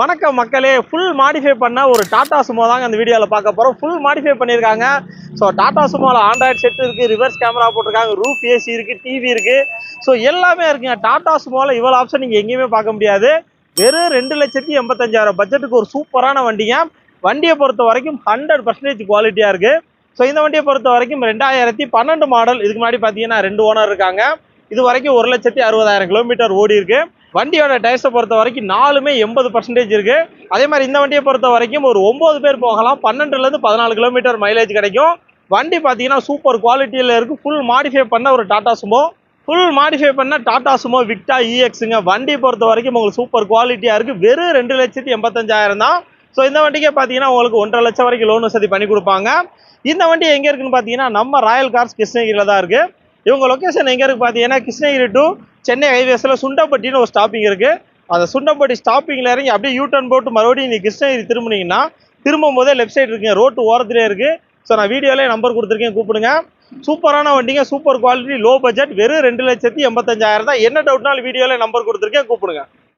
வணக்கம் மக்களே. Full modify பண்ண ஒரு டாடா சுமோ தாங்க அந்த வீடியோவில் பார்க்க போகிறோம் ஃபுல் மாடிஃபை பண்ணியிருக்காங்க. ஸோ டாடா சுமோவில் ஆண்ட்ராய்டு செட் இருக்குது ரிவர்ஸ் கேமரா போட்டிருக்காங்க ரூஃப் ஏசி இருக்குது டிவி இருக்குது ஸோ எல்லாமே இருக்குங்க. டாடா சுமோவில் இவ்வளோ ஆப்ஷன் நீங்கள் எங்கேயுமே பார்க்க முடியாது. வெறும் ரெண்டு லட்சத்தி எண்பத்தஞ்சாயிரம் பட்ஜெட்டுக்கு ஒரு சூப்பரான வண்டிங்க. வண்டியை பொறுத்த வரைக்கும் ஹண்ட்ரட் பர்சன்டேஜ் குவாலிட்டியாக இருக்குது ஸோ இந்த வண்டியை பொறுத்த வரைக்கும் ரெண்டாயிரத்தி பன்னெண்டு மாடல் இதுக்கு முன்னாடி பார்த்தீங்கன்னா ரெண்டு ஓனர் இருக்காங்க. இது வரைக்கும் ஒரு லட்சத்தி அறுபதாயிரம் கிலோமீட்டர் ஓடி இருக்குது வண்டியோட டயர்ஸை பொறுத்த வரைக்கும் நாலுமே எண்பது பர்சன்டேஜ் இருக்குது அதே மாதிரி இந்த வண்டியை பொறுத்த வரைக்கும் ஒரு ஒம்பது பேர் போகலாம். பன்னெண்டுலேருந்து பதினாலு கிலோமீட்டர் மைலேஜ் கிடைக்கும். வண்டி பார்த்தீங்கன்னா சூப்பர் குவாலிட்டியில் இருக்குது ஃபுல் மாடிஃபை பண்ண ஒரு டாட்டா சுமோ ஃபுல் மாடிஃபை பண்ண டாடா சுமோ விக்டா இஎக்ஸுங்க வண்டி பொறுத்த வரைக்கும் உங்களுக்கு சூப்பர் குவாலிட்டியாக இருக்குது வெறும் ரெண்டு லட்சத்தி எண்பத்தஞ்சாயிரம் தான். ஸோ இந்த வண்டிக்கே பார்த்தீங்கன்னா உங்களுக்கு ஒன்றரை லட்சம் வரைக்கும் லோன் வசதி பண்ணி கொடுப்பாங்க. இந்த வண்டி எங்கே இருக்குன்னு பார்த்தீங்கன்னா நம்ம ராயல் கார்ஸ் கிருஷ்ணகிரியில் தான் இருக்குது இவங்க லொக்கேஷன் எங்கே இருக்குது பார்த்தீங்கன்னா கிருஷ்ணகிரி டு சென்னை ஹைவேஸில் சுண்டம்பட்டின்னு ஒரு ஸ்டாப்பிங் இருக்குது அந்த சுண்டம்பட்டி ஸ்டாப்பிங்கில் இறங்கி அப்படியே யூ டர்ன் போட்டு மறுபடியும் நீங்கள் கிருஷ்ணகிரி திரும்பினீங்கன்னா திரும்பும் போதே லெஃப்ட் சைடு இருக்குங்க. ரோட்டு ஓரத்துலேயே இருக்குது ஸோ நான் வீடியோலேயே நம்பர் கொடுத்துருக்கேன் கூப்பிடுங்க. சூப்பரான வண்டிங்க சூப்பர் குவாலிட்டி லோ பட்ஜெட் வெறும் ரெண்டு லட்சத்தி எண்பத்தஞ்சாயிரம் தான். என்ன டவுட்னாலும் வீடியோவில் நம்பர் கொடுத்துருக்கேன் கூப்பிடுங்க.